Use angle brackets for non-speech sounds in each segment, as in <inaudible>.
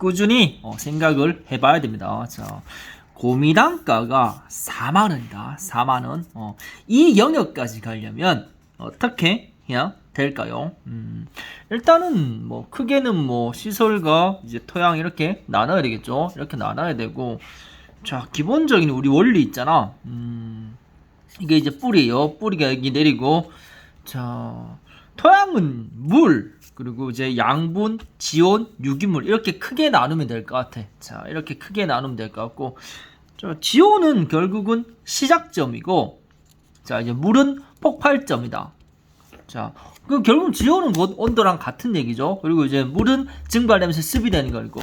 꾸준히 어, 생각을 해봐야 됩니다. 자, 고미단가가 4만 원이다. 4만 원. 어, 이 영역까지 가려면 어떻게 해야 될까요? 음, 일단은 뭐 크게는 뭐 시설과 이제 토양 이렇게 나눠야 되겠죠. 이렇게 나눠야 되고 자 기본적인 우리 원리 있잖아. 음, 이게 이제 뿌리예요. 뿌리가 여기 내리고 자 토양은 물 그리고 이제 양분, 지온, 유기물 이렇게 크게 나누면 될 것 같아. 자 이렇게 크게 나누면 될 것 같고 자 지온은 결국은 시작점이고 자 이제 물은 폭발점이다. 자, 그 결국 지온은 곧 온도랑 같은 얘기죠. 그리고 이제 물은 증발되면서 습이 되는 거고.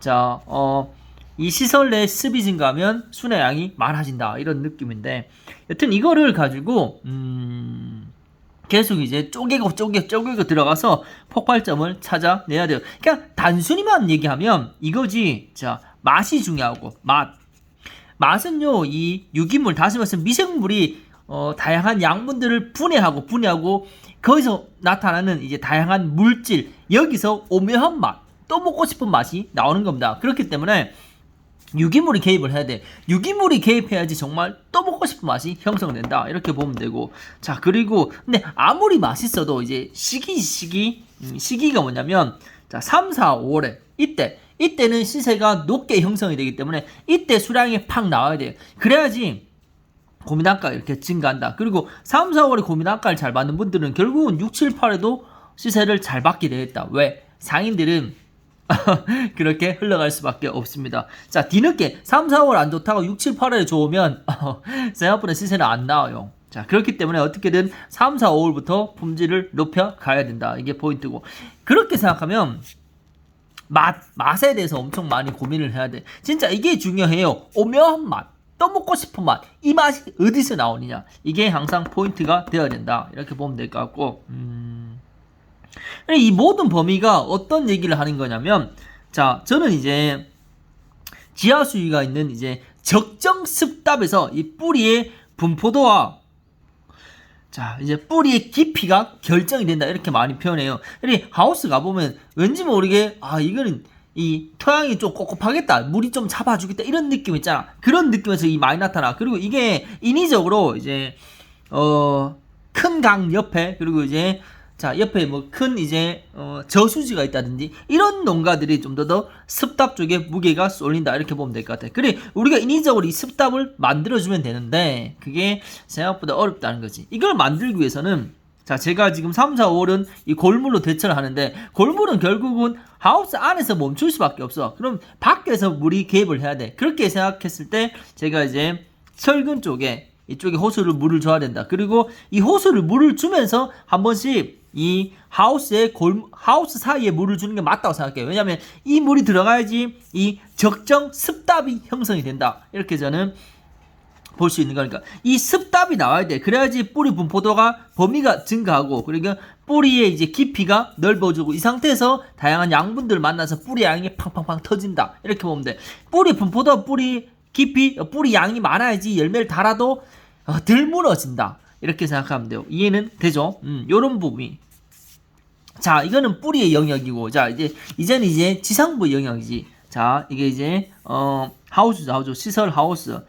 자, 어, 이 시설 내 습이 증가하면 순의 양이 많아진다. 이런 느낌인데. 여튼 이거를 가지고, 음, 계속 이제 쪼개고 쪼개 쪼개고 들어가서 폭발점을 찾아내야 돼요. 그냥 단순히만 얘기하면 이거지. 자, 맛이 중요하고, 맛. 맛은요, 이 유기물, 다시 말해서 미생물이 어, 다양한 양분들을 분해하고 분해하고 거기서 나타나는 이제 다양한 물질 여기서 오묘한 맛, 또 먹고 싶은 맛이 나오는 겁니다. 그렇기 때문에 유기물이 개입을 해야 돼. 유기물이 개입해야지 정말 또 먹고 싶은 맛이 형성된다. 이렇게 보면 되고. 자, 그리고 근데 아무리 맛있어도 이제 시기 시기 음, 시기가 뭐냐면 자, 3, 4, 5월에 이때 이때는 시세가 높게 형성이 되기 때문에 이때 수량이 팍 나와야 돼요. 그래야지 고민학과 이렇게 증가한다. 그리고 3, 4월에 고민학과를 잘 받는 분들은 결국은 6, 7, 8에도 시세를 잘 받게 되겠다. 왜? 상인들은 <laughs> 그렇게 흘러갈 수밖에 없습니다. 자, 뒤늦게 3, 4월 안 좋다고 6, 7, 8월에 좋으면 <laughs> 생각보다 시세는 안 나와요. 자, 그렇기 때문에 어떻게든 3, 4, 5월부터 품질을 높여 가야 된다. 이게 포인트고. 그렇게 생각하면 맛, 맛에 대해서 엄청 많이 고민을 해야 돼. 진짜 이게 중요해요. 오묘한 맛. 또 먹고 싶은 맛. 이 맛이 어디서 나오느냐. 이게 항상 포인트가 되어야 된다. 이렇게 보면 될 것 같고. 음. 이 모든 범위가 어떤 얘기를 하는 거냐면, 자, 저는 이제 지하 수위가 있는 이제 적정 습답에서 이 뿌리의 분포도와 자, 이제 뿌리의 깊이가 결정이 된다. 이렇게 많이 표현해요. 그리 하우스 가보면 왠지 모르게, 아, 이거는 이 토양이 좀 꿉꿉하겠다. 물이 좀 잡아주겠다. 이런 느낌 있잖아. 그런 느낌에서 이 많이 나타나. 그리고 이게 인위적으로 이제, 어, 큰 강 옆에, 그리고 이제, 자, 옆에 뭐 큰 이제, 어, 저수지가 있다든지, 이런 농가들이 좀 더 더 습답 쪽에 무게가 쏠린다. 이렇게 보면 될 것 같아. 그래, 우리가 인위적으로 이 습답을 만들어주면 되는데, 그게 생각보다 어렵다는 거지. 이걸 만들기 위해서는, 자, 제가 지금 3, 4, 5월은 이 골물로 대처를 하는데, 골물은 결국은 하우스 안에서 멈출 수밖에 없어. 그럼 밖에서 물이 개입을 해야 돼. 그렇게 생각했을 때, 제가 이제 철근 쪽에, 이쪽에 호수를 물을 줘야 된다. 그리고 이 호수를 물을 주면서 한 번씩 이 하우스에 골 하우스 사이에 물을 주는 게 맞다고 생각해요. 왜냐하면 이 물이 들어가야지 이 적정 습답이 형성이 된다. 이렇게 저는 볼 수 있는 거니까 이 습답이 나와야 돼. 그래야지 뿌리 분포도가 범위가 증가하고 그러니까 뿌리의 이제 깊이가 넓어지고 이 상태에서 다양한 양분들을 만나서 뿌리 양이 팡팡팡 터진다. 이렇게 보면 돼. 뿌리 분포도 뿌리 깊이 뿌리 양이 많아야지 열매를 달아도 어, 덜 무너진다. 이렇게 생각하면 돼요. 이해는 되죠? 음, 요런 부분이 자, 이거는 뿌리의 영역이고, 자, 이제, 이제는 이제 지상부 영역이지. 자, 이게 이제, 어, 하우스, 하우스, 시설 하우스.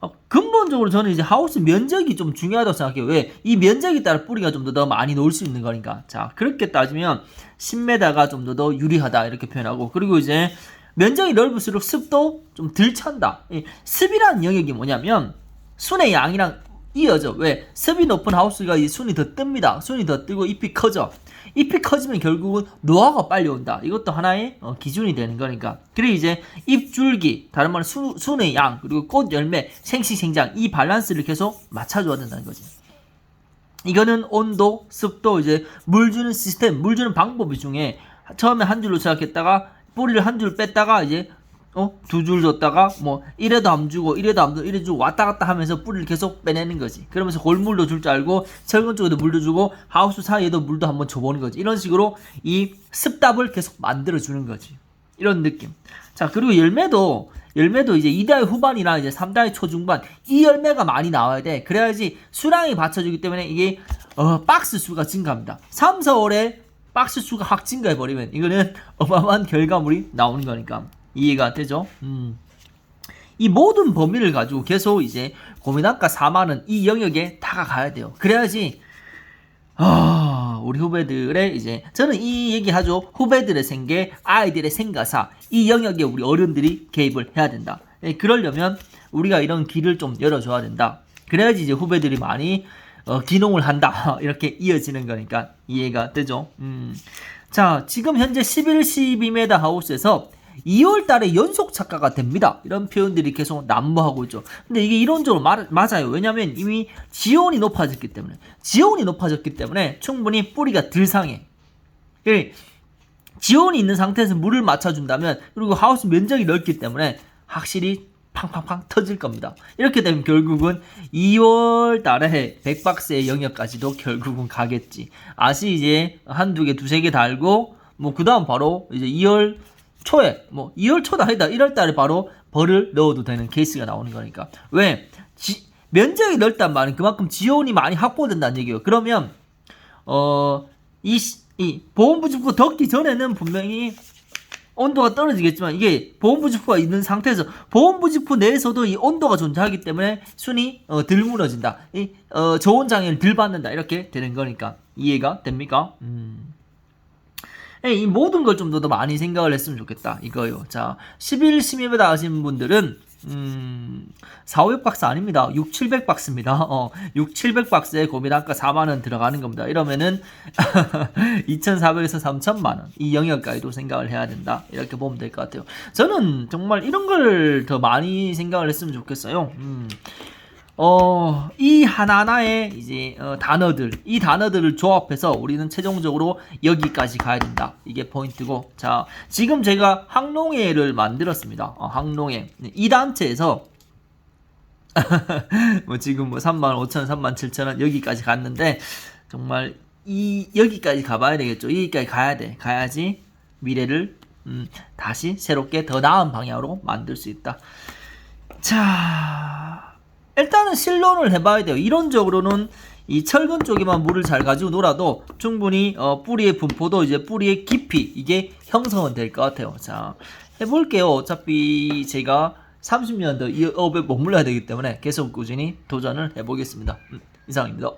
어, 근본적으로 저는 이제 하우스 면적이 좀 중요하다고 생각해요. 왜? 이 면적에 따라 뿌리가 좀더더 많이 놓을 수 있는 거니까. 자, 그렇게 따지면 10m가 좀 더 더 유리하다. 이렇게 표현하고. 그리고 이제, 면적이 넓을수록 습도 좀 덜 찬다. 이 습이라는 영역이 뭐냐면, 순의 양이랑 이어져. 왜? 습이 높은 하우스가 이 순이 더 뜹니다. 순이 더 뜨고 잎이 커져. 잎이 커지면 결국은 노화가 빨리 온다. 이것도 하나의 어, 기준이 되는 거니까. 그래 이제 잎줄기, 다른 말로 수, 순의 양, 그리고 꽃 열매, 생식 생장 이 밸런스를 계속 맞춰줘야 된다는 거지. 이거는 온도, 습도, 이제 물 주는 시스템, 물 주는 방법 중에 처음에 한 줄로 시작했다가 뿌리를 한 줄 뺐다가 이제 어? 두 줄 줬다가 뭐 이래도 안 주고 이래도 안 주고 이래 주고 왔다 갔다 하면서 뿌리를 계속 빼내는 거지. 그러면서 골물도 줄 줄 알고 철근 쪽에도 물도 주고 하우스 사이에도 물도 한번 줘보는 거지. 이런 식으로 이 습답을 계속 만들어 주는 거지. 이런 느낌. 자 그리고 열매도 열매도 이제 2달 후반이나 이제 3달 초중반 이 열매가 많이 나와야 돼. 그래야지 수량이 받쳐주기 때문에 이게 어, 박스 수가 증가합니다. 3, 4월에 박스 수가 확 증가해 버리면 이거는 어마어마한 결과물이 나오는 거니까 이해가 되죠? 음. 이 모든 범위를 가지고 계속 이제 고민학과 4만원 이 영역에 다가가야 돼요. 그래야지 아, 우리 후배들의 이제 저는 이 얘기하죠. 후배들의 생계, 아이들의 생가사 이 영역에 우리 어른들이 개입을 해야 된다. 예, 그러려면 우리가 이런 길을 좀 열어줘야 된다. 그래야지 이제 후배들이 많이 어, 기농을 한다. <laughs> 이렇게 이어지는 거니까 이해가 되죠. 음. 자, 지금 현재 11, 12m 하우스에서 2월 달에 연속 착가가 됩니다. 이런 표현들이 계속 난무하고 있죠. 근데 이게 이론적으로 말, 맞아요. 왜냐면 이미 지온이 높아졌기 때문에. 지온이 높아졌기 때문에 충분히 뿌리가 덜 상해. 예, 지온이 있는 상태에서 물을 맞춰준다면 그리고 하우스 면적이 넓기 때문에 확실히 팡팡팡 터질 겁니다. 이렇게 되면 결국은 2월 달에 100박스의 영역까지도 결국은 가겠지. 아시 이제 한두 개, 두세 개 달고 뭐 그 다음 바로 이제 2월 초에 뭐 2월 초도 아니다. 1월 달에 바로 벌을 넣어도 되는 케이스가 나오는 거니까. 왜? 지, 면적이 넓단 말은 그만큼 지온이 많이 확보된다는 얘기예요. 그러면 어, 이, 시- 이 보온부직포 덮기 전에는 분명히 온도가 떨어지겠지만 이게 보온부직포가 있는 상태에서 보온부직포 내에서도 이 온도가 존재하기 때문에 순이 어, 덜 무너진다. 이 어, 저온 장애를 덜 받는다. 이렇게 되는 거니까 이해가 됩니까? 음. 예, 이 모든 걸 좀 더 많이 생각을 했으면 좋겠다. 이거요. 자, 11, 12m 하신 분들은 음, 4, 500박스 아닙니다. 6, 700박스입니다. <laughs> 어, 6, 700박스에 고민학과 4만원 들어가는 겁니다. 이러면은 <laughs> 2,400에서 3천만원. 이 영역까지도 생각을 해야 된다. 이렇게 보면 될 것 같아요. 저는 정말 이런 걸 더 많이 생각을 했으면 좋겠어요. 음. 어, 이 하나하나의 이제 어, 단어들, 이 단어들을 조합해서 우리는 최종적으로 여기까지 가야 된다. 이게 포인트고. 자, 지금 제가 항농회를 만들었습니다. 어, 항농회. 이 단체에서 <laughs> 뭐 지금 뭐 3만 5천, 3만 7천 원 여기까지 갔는데 정말 이 여기까지 가봐야 되겠죠. 여기까지 가야 돼. 가야지 미래를 음, 다시 새롭게 더 나은 방향으로 만들 수 있다. 자, 일단은 실론을 해봐야 돼요. 이론적으로는 이 철근 쪽에만 물을 잘 가지고 놀아도 충분히 어, 뿌리의 분포도 이제 뿌리의 깊이 이게 형성은 될 것 같아요. 자, 해볼게요. 어차피 제가 30년 더 이 업에 머물러야 되기 때문에 계속 꾸준히 도전을 해보겠습니다. 음, 이상입니다.